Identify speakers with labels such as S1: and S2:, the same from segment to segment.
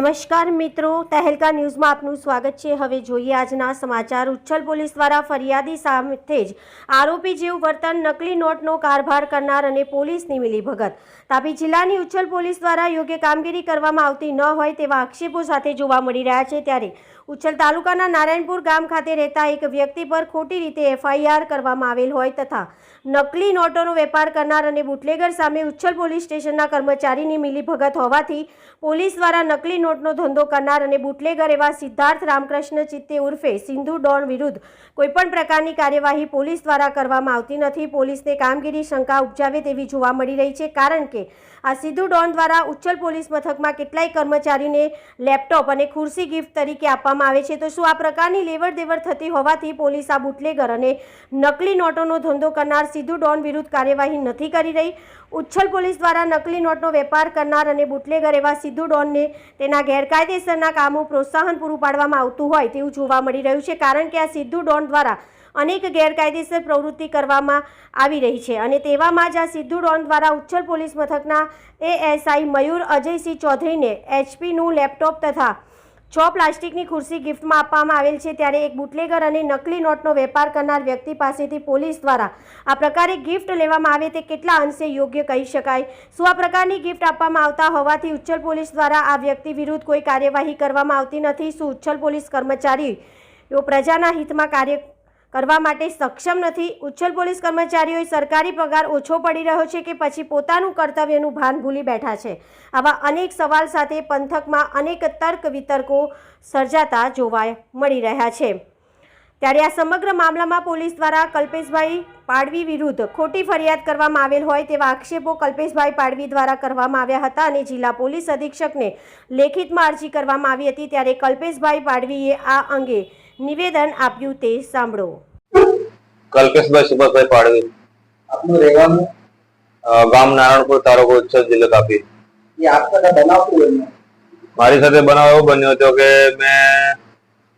S1: નમસ્કાર મિત્રો, તહેલકા ન્યૂઝમાં આપનું સ્વાગત છે. હવે જોઈએ આજના સમાચાર. ઉચ્છલ પોલીસ દ્વારા ફરિયાદી સાથે જ આરોપી જેવું વર્તન નકલી નોટનો કારભાર કરનાર અને પોલીસની મિલીભગત. તાપી જિલ્લાની ઉચ્છલ પોલીસ દ્વારા યોગ્ય કામગીરી કરવામાં આવતી ન હોય તેવા આક્ષેપો સાથે જોવા મળી રહ્યા છે. ત્યારે ઉચ્છલ તાલુકાના નારાયણપુર ગામ ખાતે રહેતા એક વ્યક્તિ પર ખોટી રીતે એફઆઈઆર કરવામાં આવેલ હોય તથા નકલી નોટોનો વેપાર કરનાર અને બુટલેગર સામે ઉચ્છલ પોલીસ સ્ટેશનના કર્મચારીની મિલીભગત હોવાથી પોલીસ દ્વારા નકલી નોટનો ધંધો કરનાર અને બુટલેગર એવા સિદ્ધાર્થ રામકૃષ્ણ ચિત્તે ઉર્ફે સિંધુ ડોન વિરુદ્ધ કોઈપણ પ્રકારની કાર્યવાહી પોલીસ દ્વારા કરવામાં આવતી નથી. પોલીસને કામગીરી શંકા ઉપજાવે તેવી જોવા મળી રહી છે કારણ કે આ સિદ્ધુ ડોન દ્વારા ઉચ્છલ પોલીસ મથકમાં કેટલાય કર્મચારીને લેપટોપ અને ખુરશી ગિફ્ટ તરીકે આપવામાં આવે છે. તો શું આ પ્રકારની લેવડ દેવડ થતી હોવાથી પોલીસ આ બુટલેગર અને નકલી નોટોનો ધંધો કરનાર સિદ્ધુ ડોન વિરુદ્ધ કાર્યવાહી નથી કરી રહી? ઉચ્છલ પોલીસ દ્વારા નકલી નોટનો વેપાર કરનાર અને બુટલેગર એવા સિદ્ધુ ડોનને તેના ગેરકાયદેસરના કામો પ્રોત્સાહન પૂરું પાડવામાં આવતું હોય તેવું જોવા મળી રહ્યું છે. કારણ કે આ સિદ્ધુ ડોન દ્વારા અનેક ગેરકાયદેસર પ્રવૃત્તિ કરવામાં આવી રહી છે અને તેવામાં જ આ સિદ્ધુ ડોન દ્વારા ઉચ્છલ પોલીસ મથકના એએસઆઈ મયુર અજયસિંહ ચૌધરીને એચપીનું લેપટોપ તથા છ પ્લાસ્ટિકની ખુરશી ગિફ્ટમાં આપવામાં આવેલ છે. ત્યારે એક બુટલેગર અને નકલી નોટનો વેપાર કરનાર વ્યક્તિ પાસેથી પોલીસ દ્વારા આ પ્રકારે ગિફ્ટ લેવામાં આવે તે કેટલા અંશે યોગ્ય કહી શકાય? શું આ પ્રકારની ગિફ્ટ આપવામાં આવતા હોવાથી ઉચ્ચલ પોલીસ દ્વારા આ વ્યક્તિ વિરુદ્ધ કોઈ કાર્યવાહી કરવામાં આવતી નથી? શું ઉચ્છલ પોલીસ કર્મચારીઓ પ્રજાના હિતમાં કાર્ય કરવા માટે સક્ષમ નથી. ઉચ્છલ પોલીસ કર્મચારીઓએ સરકારી પગાર ઓછો પડી રહ્યો છે કે પછી પોતાનું કર્તવ્યનું ભાન ભૂલી બેઠા છે. આવા અનેક સવાલ સાથે પંથકમાં અનેક તર્ક વિતર્કો સર્જાતા જોવા મળી રહ્યા છે. ત્યારે આ સમગ્ર મામલામાં પોલીસ દ્વારા કલ્પેશભાઈ પાડવી વિરુદ્ધ ખોટી ફરિયાદ કરવામાં આવેલ હોય તેવા આક્ષેપો કલ્પેશભાઈ પાડવી દ્વારા કરવામાં આવ્યા હતા અને જિલ્લા પોલીસ અધિક્ષકને લેખિતમાં અરજી કરવામાં આવી હતી. ત્યારે કલ્પેશભાઈ પાડવીએ આ અંગે નિવેદન આપ્યું તે સાંભળો.
S2: કલ્પેશભાઈ સુભાષભાઈ પાડવી.
S3: આપનું રહેવાનું?
S2: ગામ નારાયણપુર તાલુકો ઉચ્છલ જિલ્લો તાપી.
S3: એ આપ સાથે બનાવતું બન્યું
S2: મારી સાથે બનાવ એવો બન્યો હતો કે મેં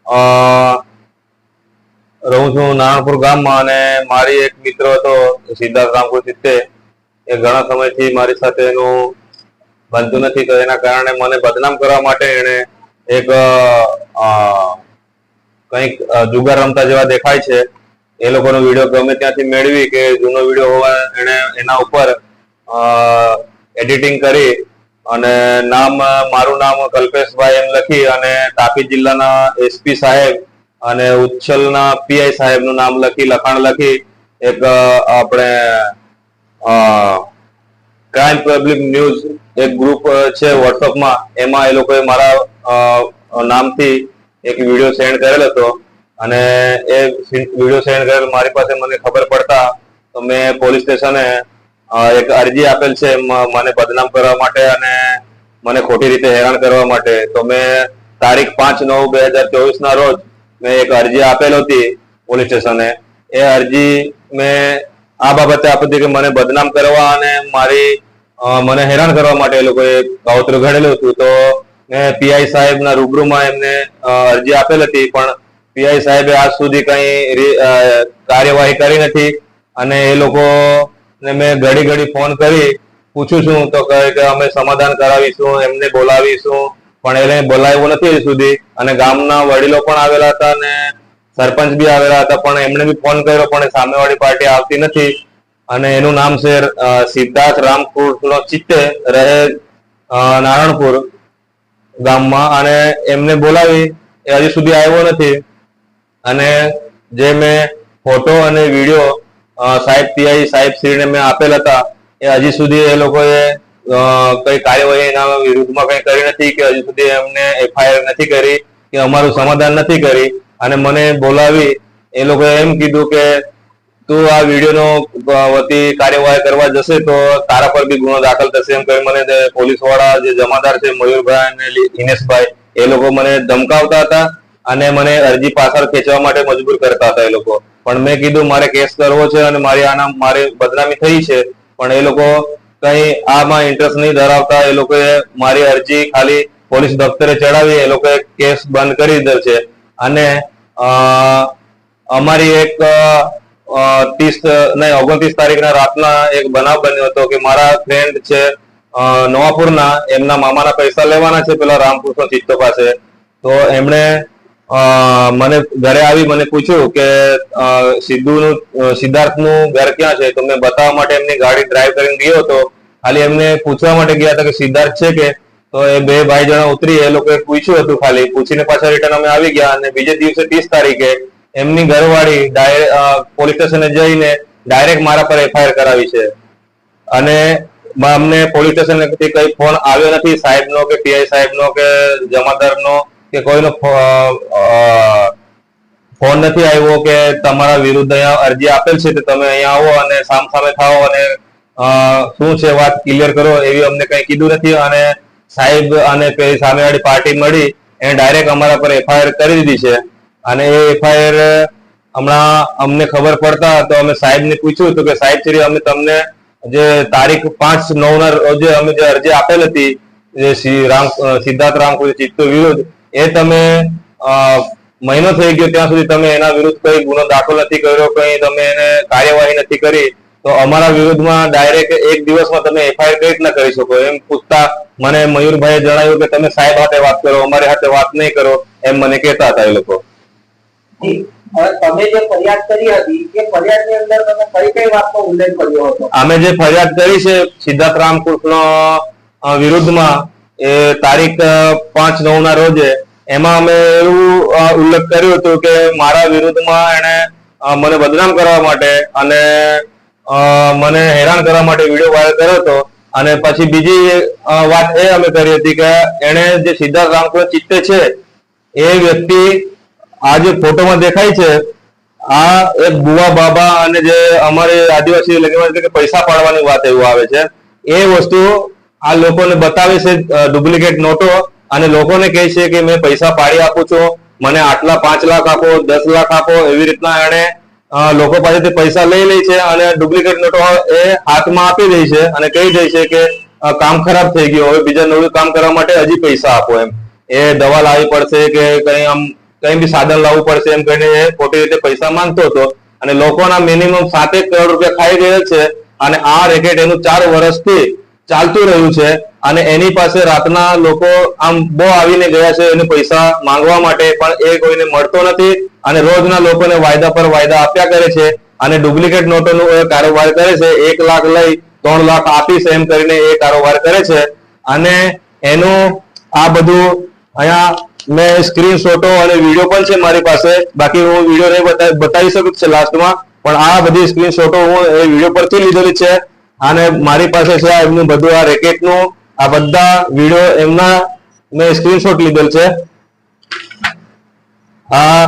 S2: અ, રહું છું નારણપુર ગામમાં અને મારી એક મિત્ર હતો સિદ્ધાર્થ રામપુર સિત્તે એ ઘણા સમયથી મારી સાથે એનું બનતું નથી. તો એના કારણે મને બદનામ કરવા માટે એને એક કંઈક જુગાર રમતા જેવા દેખાય છે. એ લોકોનો વીડિયો ગમે ત્યાંથી મેળવી કે જૂનો વીડિયો હોવા એને એના ઉપર એડિટિંગ કરી અને નામ, મારું નામ કલ્પેશભાઈ એમ લખી અને તાપી જિલ્લાના એસપી સાહેબ અને ઉચ્છલના પીઆઈ સાહેબનું નામ લખી, લખાણ લખી એક આપણે ક્રાઇમ પબ્લિક ન્યૂઝ એક ગ્રુપ છે વોટ્સઅપમાં એમાં એ લોકોએ મારા નામથી એક વીડિયો સેન્ડ કરેલો હતો. અને એ વીડિયો સેન્ડ કરેલ, મારી પાસે મને ખબર પડતા તો મેં પોલીસ સ્ટેશને એક અરજી આપેલ છે મને બદનામ કરવા માટે અને મને ખોટી રીતે હેરાન કરવા માટે. તો મેં તારીખ પાંચ નવ બે હજાર ચોવીસ ના રોજ મેં એક અરજી આપેલ હતી પોલીસ સ્ટેશને. એ અરજી મેં આ બાબતે આપી હતી કે મને બદનામ કરવા અને મારી મને હેરાન કરવા માટે એ લોકોએ કાવતરું ઘડેલું હતું. તો મેં પીઆઈ સાહેબના રૂબરૂમાં એમને અરજી આપેલ હતી, પણ પીઆઈ સાહેબે આજ સુધી કઈ કાર્યવાહી કરી નથી. અને એ લોકો ને મેં ઘડી ઘડી ફોન કરી, પૂછું છું તો કહે કે અમે સમાધાન કરાવીશું, એમને બોલાવીશું, પણ એને બોલાવ્યું નથી સુધી. અને ગામના વડીલો પણ આવેલા હતા અને સરપંચ બી આવેલા હતા, પણ એમને બી ફોન કર્યો, પણ સામેવાળી પાર્ટી આવતી નથી. અને એનું નામ છે સિદ્ધાર્થ નો ચિત્તે રહે નારણપુર ગામમાં. અને એમને બોલાવી, એ હજી સુધી આવ્યો નથી. અને જે મેં ફોટો અને વીડિયો સાહેબ પીઆઈ, સાહેબ શ્રીને મેં આપેલ હતા, એ હજી સુધી એ લોકોએ કઈ કાર્યવાહી એના વિરુદ્ધમાં કઈ કરી નથી કે હજી સુધી એમને એફઆઈઆર નથી કરી, કે અમારું સમાધાન નથી કરી. અને મને બોલાવી એ લોકોએ એમ કીધું કે તું આ વિડીયોનો વતી કાર્યવાહી કરવા જશે તો તારા પર બી ગુનો દાખલ થશે. એમ કહી મને પોલીસવાળા જે જમાદાર છે મયુરભાઈ અને ઇનેશભાઈ એ લોકો મને ધમકાવતા હતા. અને મને અરજી પાછળ ખેંચવા માટે મજબૂર કરતા હતા એ લોકો. પણ મેં કીધું, મારે કેસ કરવો છે અને મારી આના, મારી બદનામી થઈ છે. પણ એ લોકો કઈ આમાં ઇન્ટરેસ્ટ નહીં ધરાવતા. એ લોકોએ મારી અરજી ખાલી પોલીસ દફતરે ચડાવી, એ લોકોએ કેસ બંધ કરી દીધો છે. અને અમારી એક ત્રીસ, નહીં, ઓગણત્રીસ તારીખના રાતના એક બનાવ બન્યો હતો કે મારા ફ્રેન્ડ છે નવાપુરના. એમના મામાના પૈસા લેવાના છે, પેલા રામકૃષ્ણ ચિત્તો પાસે. તો એમણે મને ઘરે આવી મને પૂછ્યું કે સિદ્ધુનું સિદ્ધાર્થનું ઘર ક્યાં છે? તો મેં બતાવવા માટે એમની ગાડી ડ્રાઈવ કરીને ગયો હતો. ખાલી એમને પૂછવા માટે ગયા હતા કે સિદ્ધાર્થ છે કે? તો એ બે ભાઈ જણા ઉતરી, એ લોકોએ પૂછ્યું હતું ખાલી. પૂછીને પાછા રિટર્ન અમે આવી ગયા અને બીજે દિવસે ત્રીસ તારીખે એમની ઘરવાળી પોલીસ સ્ટેશને જઈને ડાયરેક્ટ મારા પર એફઆઈઆર કરાવી છે. અને અમને પોલીસ સ્ટેશન કઈ ફોન આવ્યો નથી, સાહેબનો કે પીઆઈ સાહેબનો કે જમાદારનો. કે કોઈનો ફોન નથી આવ્યો કે તમારા વિરુદ્ધ અહીંયા અરજી આપેલ છે તો તમે અહીંયા આવો અને સામ સામે થાઓ અને શું છે વાત ક્લિયર કરો એવી અમને કઈ કીધું નથી અને સાહેબ અને પેલી સામેવાળી પાર્ટી મળી એને ડાયરેક્ટ અમારા પર એફઆઈઆર કરી દીધી છે. અને એ એફઆઈઆર હમણાં અમને ખબર પડતા તો અમે સાહેબને પૂછ્યું હતું કે સાહેબ શ્રી અમે તમને જે તારીખ પાંચ નવ ના રોજે અમે જે અરજી આપેલ હતી, જે શ્રી રામ સિદ્ધાર્થ રામકૃષ્ણ ચિત્તો વિરુદ્ધ એ તમે મહિનો થઈ ગયો ત્યાં સુધી તમે એના વિરુદ્ધ કઈ ગુનો દાખલ નથી કર્યો કઈ તમે એને કાર્યવાહી નથી કરી તો અમારા વિરુદ્ધમાં ડાયરેક્ટ એક દિવસમાં તમે એફઆઈઆર કઈ રીતના કરી શકો? એમ પૂછતા મને મયુરભાઈએ જણાવ્યું કે તમે સાહેબ સાથે વાત કરો અમારી સાથે વાત નહીં કરો એમ મને કહેતા હતા એ લોકો.
S3: હવે તમે જે ફરિયાદ કરી હતી એ ફરિયાદની અંદર તમે કઈ કઈ વાતનો ઉલ્લેખ કર્યો હતો?
S2: અમે જે ફરિયાદ કરી છે સિદ્ધાર્થ રામકૃષ્ણ વિરુદ્ધમાં એ તારીખ પાંચ નવ ના રોજે. એમાં અમે એવું ઉલ્લેખ કર્યો હતો કે મારા વિરુદ્ધમાં એને મને બદનામ કરવા માટે અને મને હેરાન કરવા માટે વીડિયો વાયરલ કર્યો હતો. અને પછી બીજી વાત એ અમે કરી હતી કે એને જે સિદ્ધાર્થ રામકૃષ્ણ ચિત્તે છે, એ વ્યક્તિ આ જે ફોટોમાં દેખાય છે. આ એક બુવા બાબા અને જે અમારે આદિવાસી લેંગ્વેજ કે પૈસા પાડવાની વાત એવું આવે છે. એ વસ્તુ આ લોકોને બતાવે છે ડુપ્લિકેટ નોટો અને લોકોને કહે છે કે મેં પૈસા પાડી આપું છું, મને આટલા પાંચ લાખ આપો, દસ લાખ આપો, એવી રીતના એને લોકો પાસેથી પૈસા લઈ લે છે અને ડુપ્લિકેટ નોટો એ હાથમાં આપી દે છે અને કહી દે છે કે કામ ખરાબ થઈ ગયું, હવે બીજા નવું કામ કરવા માટે હજી પૈસા આપો એમ. એ દવા લાવવી પડશે કે કઈ આમ, કઈ બી સાધન લાવવું પડશે એમ કહીને એ ખોટી રીતે પૈસા માંગતો હતો અને લોકોના મિનિમમ સાતેક કરોડ રૂપિયા ખાઈ ગયેલ છે અને આ રેકેટ એનું ચાર વર્ષથી ચાલતું રહ્યું છે અને એની પાસે રાતના લોકો આમ બહુ આવીને ગયા છે એને પૈસા માંગવા માટે પણ એ કોઈને મળતો નથી અને રોજના લોકોને વાયદા પર વાયદા આપ્યા કરે છે અને ડુપ્લિકેટ નોટોનો એ કારોબાર કરે છે. એક લાખ લઈ ત્રણ લાખ આપીશ એમ કરીને એ કારોબાર કરે છે. અને એનું આ બધું અહીંયા મેં સ્ક્રીનશોટો અને વીડિયો પણ છે મારી પાસે. બાકી હું વીડિયો નહીં બતા- બતાવી શકું છે લાસ્ટમાં. પણ આ બધી સ્ક્રીનશોટો હું એ વીડિયો પરથી લીધેલી છે. અને મારી પાસે છે, એમનું બધું આ રેકેટનું આ બધા વીડિયો એમના મેં સ્ક્રીનશોટ લીધેલ છે. આ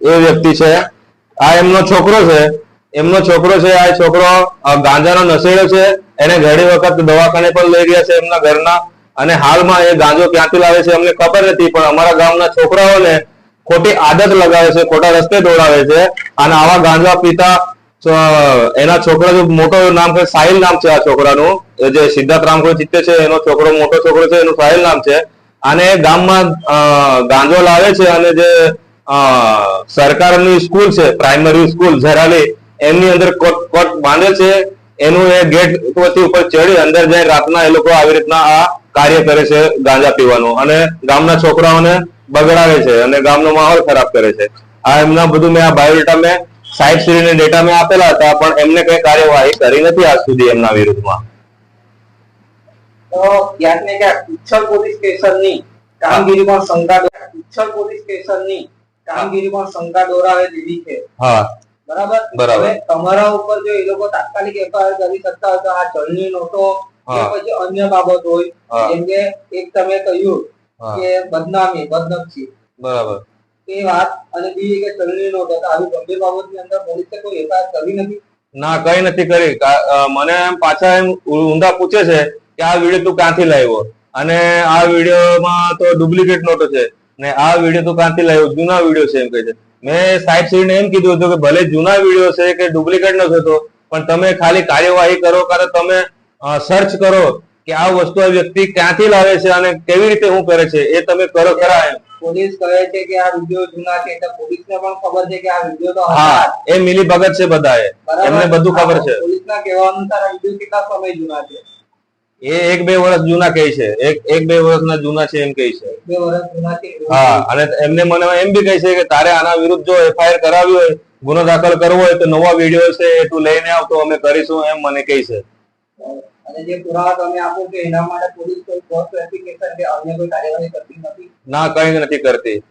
S2: એ વ્યક્તિ છે. આ એમનો છોકરો છે. એમનો છોકરો છે, આ છોકરો ગાંજાનો નશેડો છે. એને ઘણી વખત દવાખાને પણ લઈ ગયા છે એમના ઘરના. અને હાલમાં એ ગાંજો ક્યાંથી લાવે છે અમને ખબર નથી, પણ અમારા ગામના છોકરાઓને ખોટી આદત લગાવે છે, ખોટા રસ્તે દોડાવે છે. અને આવા ગાંજા પીતા એના છોકરા જો મોટો નામ છે, સાહિલ નામ છે આ છોકરાનું. એ જે સિદ્ધાર્થ રામકો ચિત્તે છે, એનો છોકરો મોટો છોકરો છે, એનું સાહિલ નામ છે. અને ગામમાં ગાંજો લાવે છે અને જે સરકારની સ્કૂલ છે, પ્રાઇમરી સ્કૂલ, ઝરાલી, એમની અંદર કોટ કોટ બાંધે છે. એનું એ ગેટ પરથી ઉપર ચડી, અંદર જઈ રાતના એ લોકો આવી રીતના આ કાર્ય કરે છે, ગાંજા પીવાનું. અને ગામના છોકરાઓને બગડાવે છે અને ગામનો માહોલ ખરાબ કરે છે. આ એમના બધું મેં આ બાયોડેટા મેં સાહેબ શ્રીને ડેટા મેં આપેલા હતા પણ એમને કઈ કાર્યવાહી કરી નથી આજ સુધી એમના વિરુદ્ધમાં.
S3: તો ક્યાંક ને ક્યાંક ઉચ્છલ પોલીસ સ્ટેશનની કામગીરીમાં શંકા ઉચ્છલ પોલીસ સ્ટેશનની કામગીરીમાં શંકા દોરાવે તેવી છે.
S2: હા.
S3: બરાબર?
S2: બરાબર.
S3: તમારા ઉપર જો એ લોકો તાત્કાલિક એફઆઈઆર કરી શકતા હોય તો આ ચલણી નોટો પછી અન્ય બાબત હોય. જેમ કે એક તમે કહ્યું કે બદનામી બદનક્ષી.
S2: બરાબર.
S3: એ વાત અને બીજી કે ચલણી નોટો તો આવી ગંભીર બાબતની અંદર પોલીસે કોઈ એફઆઈઆર કરી નથી?
S2: ના, કઈ નથી કરી. મને એમ પાછા એમ ઊંધા પૂછે છે કે આ વીડિયો તું ક્યાંથી લાવ્યો? અને આ વિડીયોમાં તો ડુપ્લિકેટ નોટો છે. ને આ વીડિયો તું ક્યાંથી લાવ્યો? જૂના વીડિયો છે એમ કહે છે. મેં સાહેબ શ્રીને એમ કીધું હતું કે ભલે જૂના વીડિયો છે કે ડુપ્લિકેટ નથી થતો પણ તમે ખાલી કાર્યવાહી કરો કારણ તમે સર્ચ કરો કે આ વસ્તુ આ વ્યક્તિ ક્યાંથી લાવે છે અને કેવી રીતે શું કરે છે એ તમે કરો ખરા એમ.
S3: પોલીસ કહે છે કે આ વિડિયો જૂના છે એટલે પોલીસને પણ ખબર છે કે આ વિડિયો તો
S2: હા એ મિલી ભગત છે બધાએ. એમને બધું ખબર છે.
S3: પોલીસના કહેવા અનુસાર આ વિડિયો કેટલા સમય જૂના છે?
S2: એ એક બે વર્ષ જૂના કહે છે. એક એક બે વર્ષના જૂના છે એમ કહે છે.
S3: બે વર્ષ જૂના છે
S2: હા અને એમને મને એમ બી કહે છે કે તારે આના વિરુદ્ધ જો એફઆઈઆર કરાવી હોય ગુનો દાખલ કરવો હોય તો નવા વીડિયો છે એ તું લઈને આવ તો અમે કરીશું એમ મને કહે છે.
S3: અને જે પુરાવા તમે આપો કે એના માટે પોલીસ નથી?
S2: કરતી.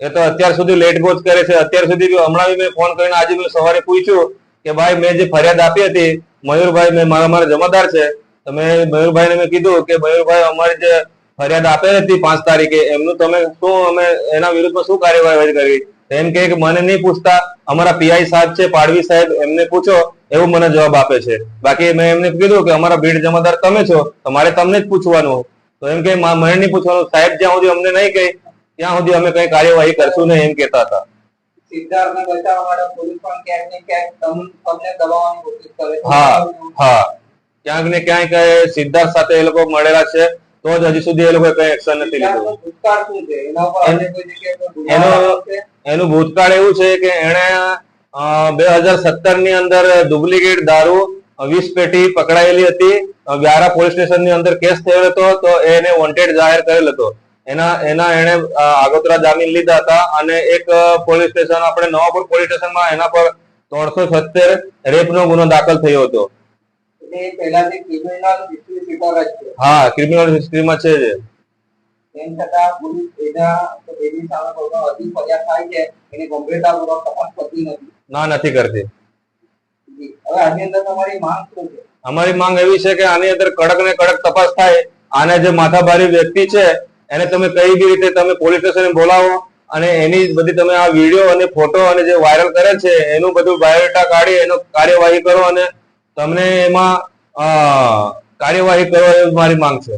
S2: એ તો અત્યાર સુધી લેટ ગોજ કરે છે. અત્યાર સુધી હમણાં મેં ફોન કરીને આજે મેં સવારે પૂછ્યું કે ભાઈ, મેં જે ફરિયાદ આપી હતી, મયુરભાઈ, મેં મારા મારા જમાદાર છે, તો મેં મયુરભાઈને મેં કીધું કે મયુરભાઈ, અમારી જે ફરિયાદ આપેલી હતી પાંચ તારીખે, એમનું તમે શું, અમે એના વિરુદ્ધમાં શું કાર્યવાહી કરી? એમ કે મને નહીં પૂછતા અમારા પીઆઈ સાહેબ છે પાડવી સાહેબ એમને પૂછો એવું મને જવાબ આપે છે. બાકી મેં એમને કીધું કે અમારા ભીડ જમાદાર તમે છો તો મારે તમને જ પૂછવાનું. તો એમ કે મને નહીં પૂછવાનું. સાહેબ જ્યાં સુધી અમને નહીં કહે ત્યાં સુધી અમે કઈ કાર્યવાહી કરશું નહીં એમ કહેતા હતા.
S3: સિદ્ધાર્થને બચાવવા માટે પોલીસ પણ ક્યાંક ને ક્યાંક તમને દબાવવાની કોશિશ કરે
S2: હા હા. ક્યાંક ને ક્યાંક સિદ્ધાર્થ સાથે એ લોકો મળેલા છે. તો જ હજી સુધી એ લોકો કઈ એક્શન નથી લીધું.
S3: એના
S2: એનો- એનું ભૂતકાળ એવું છે કે એણે બે હજાર સત્તરની અંદર ડુપ્લિકેટ દારૂ વીસ પેટી પકડાયેલી હતી. વ્યારા પોલીસ સ્ટેશનની અંદર કેસ થયેલો હતો તો એને વોન્ટેડ જાહેર કરેલ હતો. એના એના એને આગોતરા જામીન લીધા હતા અને એક પોલીસ સ્ટેશન આપણે નવાપુર પોલીસ સ્ટેશનમાં એના પર ત્રણસો છોતેર રેપ નો ગુનો દાખલ થયો હતો.
S3: પહેલાથી છે.
S2: હા ક્રિમિનલ હિસ્ટ્રીમાં છે જ.
S3: તેમ છતાં પોલીસ એના એની સામે કોઈ પણ ફરિયાદ થાય છે એની ગંભીરતાપૂર્વક તપાસ કરતી નથી.
S2: ના નથી કરતી.
S3: હવે આની અંદર તમારી માંગ શું છે?
S2: અમારી માંગ એવી છે કે આની અંદર કડક ને કડક તપાસ થાય આને જે માથાભારી વ્યક્તિ છે એને તમે કઈ બી રીતે તમે પોલીસ સ્ટેશન બોલાવો અને એની બધી તમે આ વીડિયો અને ફોટો અને જે વાયરલ કરે છે એનું બધું બાયોડેટા કાઢી એનો કાર્યવાહી કરો અને તમને એમાં કાર્યવાહી કરો એવી મારી માંગ છે.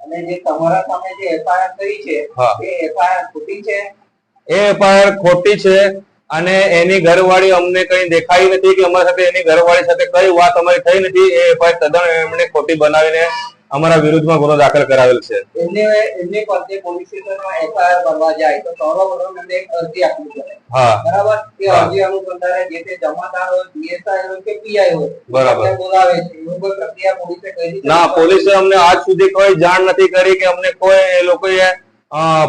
S3: અને જે તમારા સામે જે એફઆઈઆર કરી છે એ એફઆઈઆર ખોટી છે?
S2: એ એફઆઈઆર ખોટી છે અને એની ઘરવાળી અમને કઈ દેખાઈ નથી કે અમારા સાથે એની ઘરવાળી સાથે કઈ વાત અમારી થઈ નથી એ એફઆઈઆર તદ્દન એમણે ખોટી બનાવીને અમારા વિરુદ્ધમાં ગુનો દાખલ કરાવેલ છે.
S3: એમને એમની પર પોલીસ સ્ટેશનમાં એફઆઈઆર કરવા જાય તો સર્વપ્રથમ એમને એક અરજી આપવી પડે.
S2: હા.
S3: બરાબર? એ અરજી અનુસંધાને જે તે જમાદાર હોય પીએસઆઈ હોય કે પીઆઈ હોય
S2: બરાબર.
S3: બોલાવે છે. એવું કોઈ પ્રક્રિયા પોલીસે કરી
S2: ના પોલીસે અમને આજ સુધી કોઈ જાણ નથી કરી કે અમને કોઈ એ લોકોએ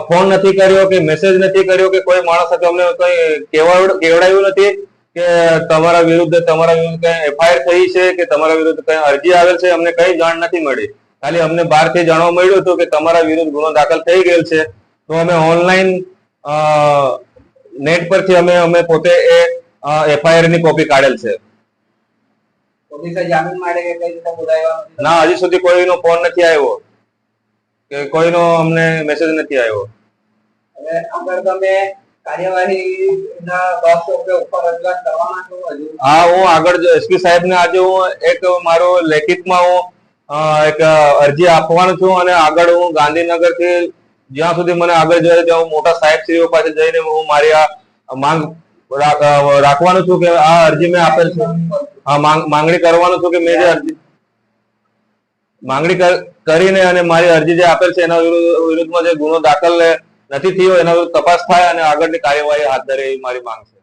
S2: ફોન નથી કર્યો કે મેસેજ નથી કર્યો કે કોઈ માણસ સાથે અમને કઈ કેવાડ- કેવડાવ્યું નથી કે તમારા વિરુદ્ધ તમારા વિરુદ્ધ કઈ એફઆઈઆર થઈ છે કે તમારા વિરુદ્ધ કઈ અરજી આવેલ છે અમને કઈ જાણ નથી મળી. ખાલી અમને બહારથી જાણવા મળ્યું હતું કે તમારા વિરુદ્ધ ગુનો દાખલ થઈ ગયેલ છે. તો અમે ઓનલાઈન નેટ પરથી અમે અમે પોતે એ એફઆઈઆરની કોપી કાઢેલ છે. ના હજી સુધી કોઈનો ફોન નથી આવ્યો. કે કોઈનો અમને મેસેજ નથી આવ્યો. હા હું આગળ એસપી સાહેબ ને આજે હું એક મારો લેખિતમાં હું એક અરજી આપવાનો છું અને આગળ હું ગાંધીનગરથી જ્યાં સુધી મને આગળ જાય ત્યાં હું મોટા સાહેબશ્રીઓ પાસે જઈને હું મારી આ માંગ રાખવાનું છું કે આ અરજી મેં આપેલ છે. માંગણી કરવાનું છું કે મેં જે અરજી માંગણી કરીને અને મારી અરજી જે આપેલ છે, એના વિરુદ્ધ- વિરુદ્ધમાં જે ગુનો દાખલ નથી થયો, એના વિરુદ્ધ તપાસ થાય અને આગળની કાર્યવાહી હાથ ધરે એવી મારી માંગ છે.